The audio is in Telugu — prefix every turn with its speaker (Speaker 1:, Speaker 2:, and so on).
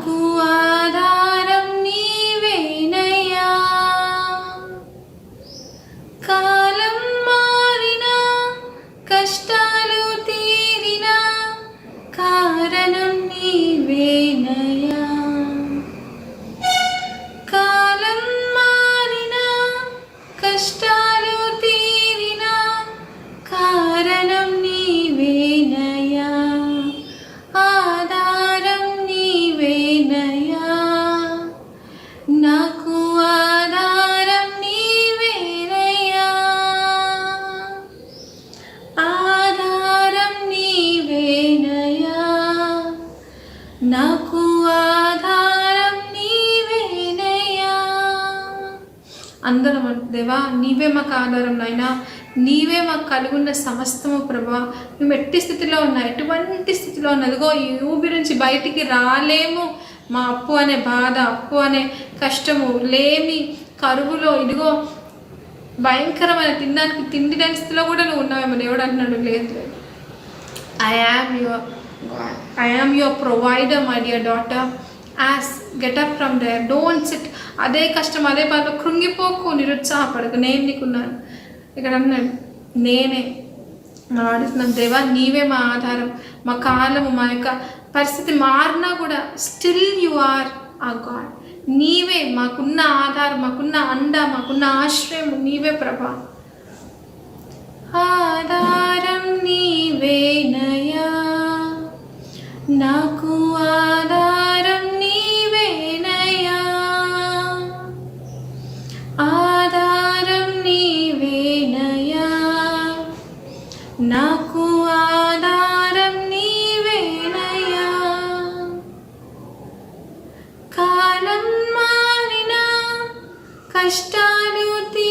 Speaker 1: నాకు ఆధారం నీవేనయ్యా. కాలం మారినా కష్టాలు తీరినా కారణం నీవేనయ్యా. ఆధారం నీవేనయ్యా అందరం దేవా నీవే మాకు ఆధారం నాయన. నీవే మాకు కలుగున్న సమస్తము ప్రభా. మేము ఎట్టి స్థితిలో ఉన్నా ఎటువంటి స్థితిలో ఉన్నదిగో ఈ ఊబి నుంచి బయటికి రాలేము. మా అప్పు అనే బాధ అప్పు అనే కష్టము లేమి కరువులో ఇదిగో భయంకరమైన తినడానికి తిండి స్థితిలో కూడా నువ్వు ఉన్నావేమో దేవుడు అంటున్నాడు లేదు. I am your I am your my dear daughter. Daughter get up from there. Don't sit. అదే కష్టం అదే బాధ కృంగిపోకు నిరుత్సాహపడకు నేను నీకున్నాను ఇక్కడ అన్నాడు నేనే మనం అడుగుతున్నాం దేవా నీవే మా ఆధారం మా కాలము మా యొక్క పరిస్థితి మారినా కూడా still you are a god నీవే మాకున్న ఆధారం మాకున్న అండ మాకున్న ఆశ్రయం నీవే ప్రభా ఆధారం నాకు ఆధారం నీవేనయ్యా. కాలం మారిన కష్టాలు తీ